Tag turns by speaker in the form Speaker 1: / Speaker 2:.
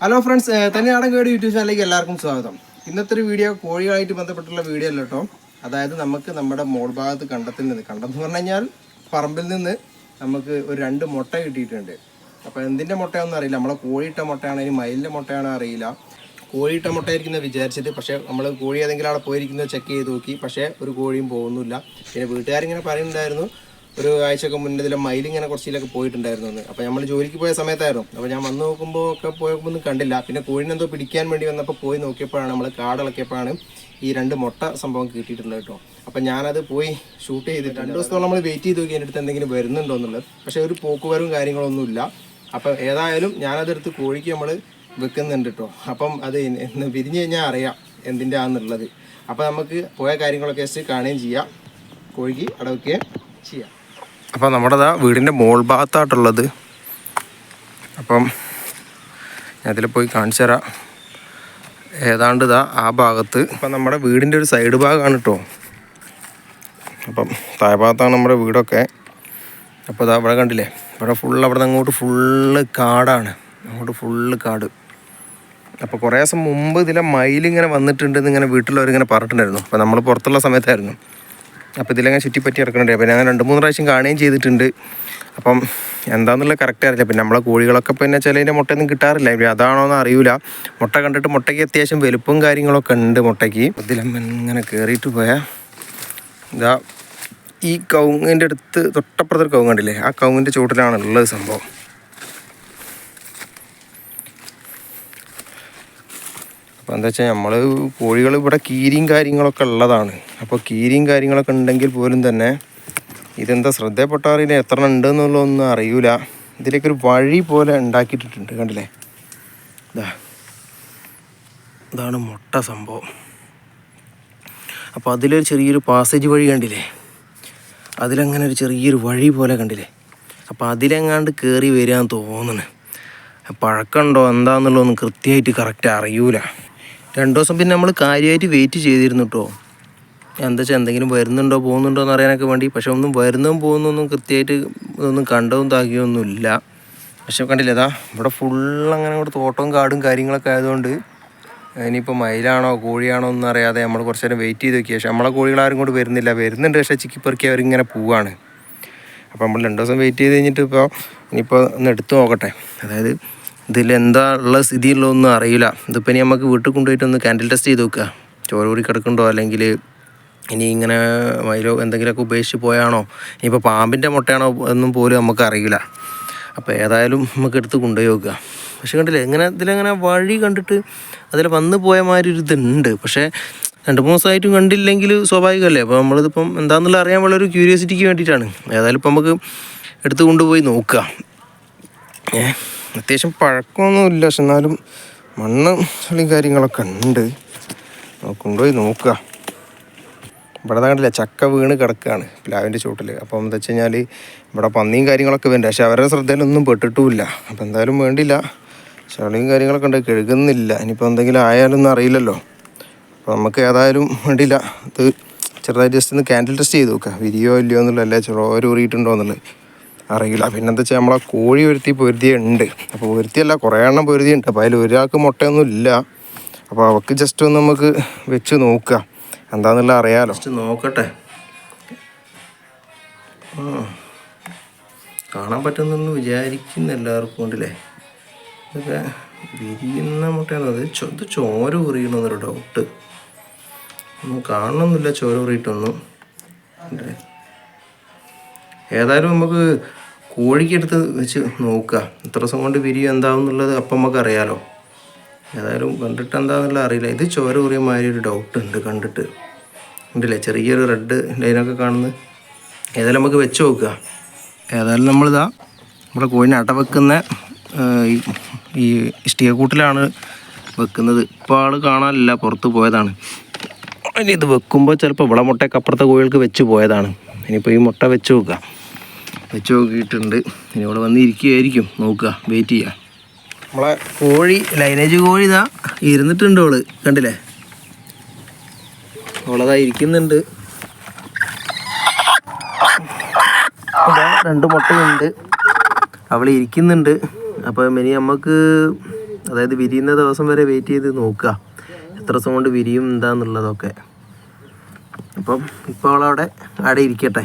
Speaker 1: Hello friends തന്നെയാടൻ കേട് YouTube ചാനലിലേക്ക് എല്ലാവർക്കും സ്വാഗതം. ഇന്നത്തെ ഒരു വീഡിയോ കോഴികളായിട്ട് ബന്ധപ്പെട്ടുള്ള വീഡിയോ അല്ല കേട്ടോ. അതായത് നമുക്ക് നമ്മുടെ മോൾ ഭാഗത്ത് കണ്ടത്തിൽ നിന്ന് കണ്ടെന്ന് പറഞ്ഞു കഴിഞ്ഞാൽ പറമ്പിൽ നിന്ന് നമുക്ക് ഒരു രണ്ട് മുട്ട കിട്ടിയിട്ടുണ്ട്. അപ്പോൾ എന്തിന്റെ മുട്ടയാണെന്ന് അറിയില്ല. നമ്മളെ കോഴിയിട്ട മുട്ടയാണോ ഇനി മയിലിന്റെ മുട്ടയാണോ അറിയില്ല. കോഴിയിട്ട മുട്ടയായിരിക്കുന്ന വിചാരിച്ചിട്ട് പക്ഷേ നമ്മൾ കോഴി ഏതെങ്കിലും അവിടെ പോയിരിക്കുന്നത് ചെക്ക് ചെയ്ത് നോക്കി. പക്ഷേ ഒരു കോഴിയും പോകുന്നില്ല. പിന്നെ വീട്ടുകാരിങ്ങനെ പറയുന്നുണ്ടായിരുന്നു ഒരു ആഴ്ചയൊക്കെ മുന്നേ ഇതിലെ മയിലിങ്ങനെ കുറച്ചിലൊക്കെ പോയിട്ടുണ്ടായിരുന്നു എന്ന് അപ്പോൾ നമ്മൾ ജോലിക്ക് പോയ സമയത്തായിരുന്നു. അപ്പോൾ ഞാൻ വന്ന് നോക്കുമ്പോൾ ഒക്കെ പോയപ്പോൾ ഒന്നും കണ്ടില്ല. പിന്നെ കോഴിനെന്തോ പിടിക്കാൻ വേണ്ടി വന്നപ്പോൾ പോയി നോക്കിയപ്പോഴാണ് നമ്മൾ കാടിളക്കിയപ്പോഴാണ് ഈ രണ്ട് മുട്ട സംഭവം കിട്ടിയിട്ടുണ്ട് കേട്ടോ. അപ്പം ഞാനത് പോയി ഷൂട്ട് ചെയ്തിട്ട് രണ്ട് ദിവസത്തോളം നമ്മൾ വെയിറ്റ് ചെയ്ത് നോക്കി എന്റെ അടുത്ത് എന്തെങ്കിലും വരുന്നുണ്ടോ എന്നുള്ളത്. പക്ഷേ ഒരു പോക്കുവരവും കാര്യങ്ങളൊന്നുമില്ല. അപ്പം ഏതായാലും ഞാനതെടുത്ത് കോഴിക്ക് നമ്മൾ വെക്കുന്നുണ്ട് കേട്ടോ. അപ്പം അത് എന്ന് വിരിഞ്ഞ് കഴിഞ്ഞാൽ അറിയാം എന്തിന്റെ ആണെന്നുള്ളത് അപ്പോൾ നമുക്ക് പോയ കാര്യങ്ങളൊക്കെ ജസ്റ്റ് കാണുകയും ചെയ്യാം. കോഴിക്ക് അടവയ്ക്കുകയും ചെയ്യാം. അപ്പോൾ നമ്മുടെ ദാ വീടിന്റെ മോൾ ഭാഗത്തായിട്ടുള്ളത്. അപ്പം അതിൽ പോയി കാണിച്ചു തരാം. ഏതാണ്ട് ഇതാ ആ ഭാഗത്ത്. അപ്പം നമ്മുടെ വീടിന്റെ ഒരു സൈഡ് ഭാഗമാണ് കേട്ടോ അപ്പം താഴെ ഭാഗത്താണ് നമ്മുടെ വീടൊക്കെ. അപ്പോൾ ഇതാ ഇവിടെ കണ്ടില്ലേ? ഇവിടെ ഫുള്ള് അവിടെ അങ്ങോട്ട് ഫുള്ള് കാടാണ്. അങ്ങോട്ട് ഫുള്ള് കാട്. അപ്പോൾ കുറേ ദിവസം മുമ്പ് ഇതിലെ മയിലിങ്ങനെ വന്നിട്ടുണ്ടെന്ന് ഇങ്ങനെ വീട്ടിലവരിങ്ങനെ പറഞ്ഞിട്ടുണ്ടായിരുന്നു. അപ്പോൾ നമ്മൾ പുറത്തുള്ള സമയത്തായിരുന്നു. അപ്പോൾ ഇതിലങ്ങനെ ചുറ്റിപ്പറ്റി ഇറക്കുന്നുണ്ട് അപ്പോൾ ഞാൻ രണ്ട് മൂന്ന് പ്രാവശ്യം കാണുകയും ചെയ്തിട്ടുണ്ട്. അപ്പം എന്താണെന്നുള്ള കറക്റ്റ് അറിയില്ല. പിന്നെ നമ്മളെ കോഴികളൊക്കെ പിന്നെ ചിലതിന്റെ മുട്ടയൊന്നും കിട്ടാറില്ല. അതാണോന്ന് അറിയില്ല മുട്ട കണ്ടിട്ട് മുട്ടയ്ക്ക് അത്യാവശ്യം വലുപ്പവും കാര്യങ്ങളൊക്കെ ഉണ്ട് മുട്ടയ്ക്ക്. ഇതിലമ്മ ഇങ്ങനെ കയറിയിട്ട് പോയാൽ ഇതാ ഈ കൗങ്ങിന്റെ അടുത്ത് തൊട്ടപ്പുറത്തൊരു കവുങ്ങ് കണ്ടില്ലേ? ആ കൗങ്ങിന്റെ ചുവട്ടിലാണ് ഉള്ളത് സംഭവം. അപ്പോൾ എന്താ വെച്ചാൽ നമ്മൾ കോഴികൾ ഇവിടെ കീരിയും കാര്യങ്ങളൊക്കെ ഉള്ളതാണ്. അപ്പോൾ കീരിയും കാര്യങ്ങളൊക്കെ ഉണ്ടെങ്കിൽ പോലും തന്നെ ഇതെന്താ ശ്രദ്ധയപ്പെട്ടാറില്ല എത്ര ഉണ്ടെന്നുള്ളതൊന്നും അറിയൂല. ഇതിലേക്ക് ഒരു വഴി പോലെ ഉണ്ടാക്കിയിട്ടിട്ടുണ്ട് കണ്ടില്ലേ? ഇതാ ഇതാണ് മുട്ട സംഭവം. അപ്പോൾ അതിലൊരു ചെറിയൊരു പാസേജ് വഴി കണ്ടില്ലേ? അതിലങ്ങനെ ഒരു ചെറിയൊരു വഴി പോലെ കണ്ടില്ലേ? അപ്പോൾ അതിലെങ്ങാണ്ട് കയറി വരികയെന്ന് തോന്നുന്നു. പഴക്കമുണ്ടോ എന്താണെന്നുള്ളതൊന്നും കൃത്യമായിട്ട് കറക്റ്റ് അറിയൂല. രണ്ടു ദിവസം പിന്നെ നമ്മൾ കാര്യമായിട്ട് വെയിറ്റ് ചെയ്തിരുന്നു കേട്ടോ എന്താ വെച്ചാൽ എന്തെങ്കിലും വരുന്നുണ്ടോ പോകുന്നുണ്ടോ എന്ന് അറിയാനൊക്കെ വേണ്ടി. പക്ഷെ ഒന്നും വരുന്നതും പോകുന്നൊന്നും കൃത്യമായിട്ട് ഇതൊന്നും കണ്ടതും താക്കിയൊന്നും ഇല്ല. പക്ഷെ കണ്ടില്ലേ ഇതാ ഇവിടെ ഫുൾ അങ്ങനെ ഇവിടെ തോട്ടവും കാടും കാര്യങ്ങളൊക്കെ ആയതുകൊണ്ട് ഇനിയിപ്പോൾ മയിലാണോ കോഴിയാണോ ഒന്നും അറിയാതെ നമ്മൾ കുറച്ച് നേരം വെയിറ്റ് ചെയ്ത് നോക്കി. പക്ഷേ നമ്മളെ കോഴികളാരും കൊണ്ട് വരുന്നില്ല. വരുന്നുണ്ട് പക്ഷേ ചിക്കിപ്പെറുക്കി അവരിങ്ങനെ പോവാണ്. അപ്പോൾ നമ്മൾ രണ്ട് ദിവസം വെയിറ്റ് ചെയ്ത് കഴിഞ്ഞിട്ട് ഇപ്പോൾ ഇനിയിപ്പോൾ ഒന്ന് എടുത്തു നോക്കട്ടെ. അതായത് ഇതിൽ എന്താ ഉള്ള സ്ഥിതിയുള്ളതൊന്നും അറിയില്ല. ഇതിപ്പോൾ ഇനി നമുക്ക് വീട്ടിൽ കൊണ്ടുപോയിട്ട് ഒന്ന് കാൻഡിൽ ടെസ്റ്റ് ചെയ്ത് നോക്കുക. ചോരൂരി കിടക്കുന്നുണ്ടോ? അല്ലെങ്കിൽ ഇനി ഇങ്ങനെ മയിലോ എന്തെങ്കിലുമൊക്കെ ഉപേക്ഷിച്ച് പോയാണോ? ഇനിയിപ്പോൾ പാമ്പിന്റെ മുട്ടയാണോ എന്നും പോലും നമുക്ക് അറിയില്ല. അപ്പോൾ ഏതായാലും നമുക്ക് എടുത്ത് കൊണ്ടുപോയി നോക്കുക. പക്ഷെ കണ്ടില്ലേ ഇങ്ങനെ ഇതിലങ്ങനെ വഴി കണ്ടിട്ട് അതിൽ വന്ന് പോയ മാതിരി ഒരു ഇതുണ്ട്. പക്ഷേ രണ്ട് മൂന്ന് ദിവസമായിട്ടും കണ്ടില്ലെങ്കിൽ സ്വാഭാവികമല്ലേ? അപ്പോൾ നമ്മളിതിപ്പം എന്താണെന്നുള്ള അറിയാൻ വളരെ ക്യൂരിയോസിറ്റിക്ക് വേണ്ടിയിട്ടാണ്. ഏതായാലും ഇപ്പം നമുക്ക് എടുത്ത് കൊണ്ടുപോയി നോക്കുക. ഏ? അത്യാവശ്യം പഴക്കമൊന്നുമില്ല. പക്ഷെ എന്നാലും മണ്ണ് ചളിയും കാര്യങ്ങളൊക്കെ ഉണ്ട്. കൊണ്ടുപോയി നോക്കുക. ഇവിടെ കണ്ടില്ല ചക്ക വീണ് കിടക്കുകയാണ് പ്ലാവിന്റെ ചുവട്ടിൽ അപ്പം എന്താ വെച്ച് കഴിഞ്ഞാൽ ഇവിടെ പന്നിയും കാര്യങ്ങളൊക്കെ വേണ്ട പക്ഷെ അവരുടെ ശ്രദ്ധയിലൊന്നും പെട്ടിട്ടുമില്ല. അപ്പം എന്തായാലും വേണ്ടില്ല. ചളിയും കാര്യങ്ങളൊക്കെ ഉണ്ട്. കഴുകുന്നില്ല. ഇനിയിപ്പോൾ എന്തെങ്കിലും ആയാലൊന്നും അറിയില്ലല്ലോ. അപ്പോൾ നമുക്ക് ഏതായാലും വേണ്ടില്ല. ഇത് ചെറുതായിട്ട് ജസ്റ്റ് ഒന്ന് ക്യാൻഡിൽ ടെസ്റ്റ് ചെയ്ത് നോക്കുക. വിരിയോ ഇല്ലയോ എന്നുള്ളതല്ലേ അല്ലേ ചോര ഊറിയിട്ടുണ്ടോ എന്നുള്ളത്. അറിയില്ല. പിന്നെ എന്താ വെച്ചാൽ നമ്മളെ കോഴി ഒരുത്തി പൊരുതിയുണ്ട്. അപ്പോൾ ഒരുത്തിയല്ല കുറേ എണ്ണം പൊരുതിയുണ്ട്. അപ്പോൾ അതിൽ ഒരാൾക്ക് മുട്ടയൊന്നും ഇല്ല. അപ്പോൾ അവൾക്ക് ജസ്റ്റ് ഒന്ന് നമുക്ക് വെച്ച് നോക്കുക എന്താണെന്നുള്ള അറിയാലോ. ജസ്റ്റ് നോക്കട്ടെ. കാണാൻ പറ്റുന്നെന്ന് വിചാരിക്കുന്ന എല്ലാവർക്കും ഉണ്ടല്ലേ? ഇതൊക്കെ വിരിയുന്ന മുട്ടയാണ്? അത് ഇത് ചോര ഉറിയണമെന്നൊരു ഡൗട്ട് ഒന്നും കാണണമെന്നില്ല ചോര ഉറിയിട്ടൊന്നും ഉണ്ടല്ലേ ഏതായാലും നമുക്ക് കോഴിക്കെടുത്ത് വെച്ച് നോക്കുക. എത്ര ദിവസം കൊണ്ട് വിരിയും എന്താവും എന്നുള്ളത് അപ്പം നമുക്ക് അറിയാലോ. ഏതായാലും കണ്ടിട്ട് എന്താണെന്നുള്ള അറിയില്ല. ഇത് ചോര കുറിയ മാതിരി ഒരു ഡൗട്ട് ഉണ്ട് കണ്ടിട്ട്. ഉണ്ടല്ലേ? ചെറിയൊരു റെഡ് ലൈനൊക്കെ കാണുന്നത്. ഏതായാലും നമുക്ക് വെച്ച് നോക്കുക. ഏതായാലും നമ്മളിതാ നമ്മുടെ കോഴിനെ അട വെക്കുന്ന ഈ- ഇഷ്ടിക കൂട്ടിലാണ് വെക്കുന്നത്. ഇപ്പോൾ ആൾ കാണാനില്ല പുറത്ത് പോയതാണ്. ഇനി ഇത് വെക്കുമ്പോൾ ചിലപ്പോൾ ഇവിടെ മുട്ടയൊക്കെ അപ്പുറത്തെ കോഴികൾക്ക് വെച്ച് പോയതാണ്. ഇനിയിപ്പോൾ ഈ മുട്ട വെച്ച് നോക്കുക. വെച്ച് നോക്കിയിട്ടുണ്ട്. ഇനി ഇവിടെ വന്ന് ഇരിക്കുകയായിരിക്കും നോക്കുക വെയിറ്റ് ചെയ്യുക നമ്മളെ കോഴി ലൈനേജ് കോഴി ഇതാ ഇരുന്നിട്ടുണ്ട് അവൾ. കണ്ടില്ലേ? അവളതാ ഇരിക്കുന്നുണ്ട്. രണ്ട് മുട്ടയുണ്ട്. അവൾ ഇരിക്കുന്നുണ്ട്. അപ്പം ഇനി നമുക്ക് അതായത് വിരിയുന്ന ദിവസം വരെ വെയിറ്റ് ചെയ്ത് നോക്കുക. എത്ര ദിവസം കൊണ്ട് വിരിയും എന്താന്നുള്ളതൊക്കെ. അപ്പം ഇപ്പോൾ അവളവിടെ അവിടെ ഇരിക്കട്ടെ.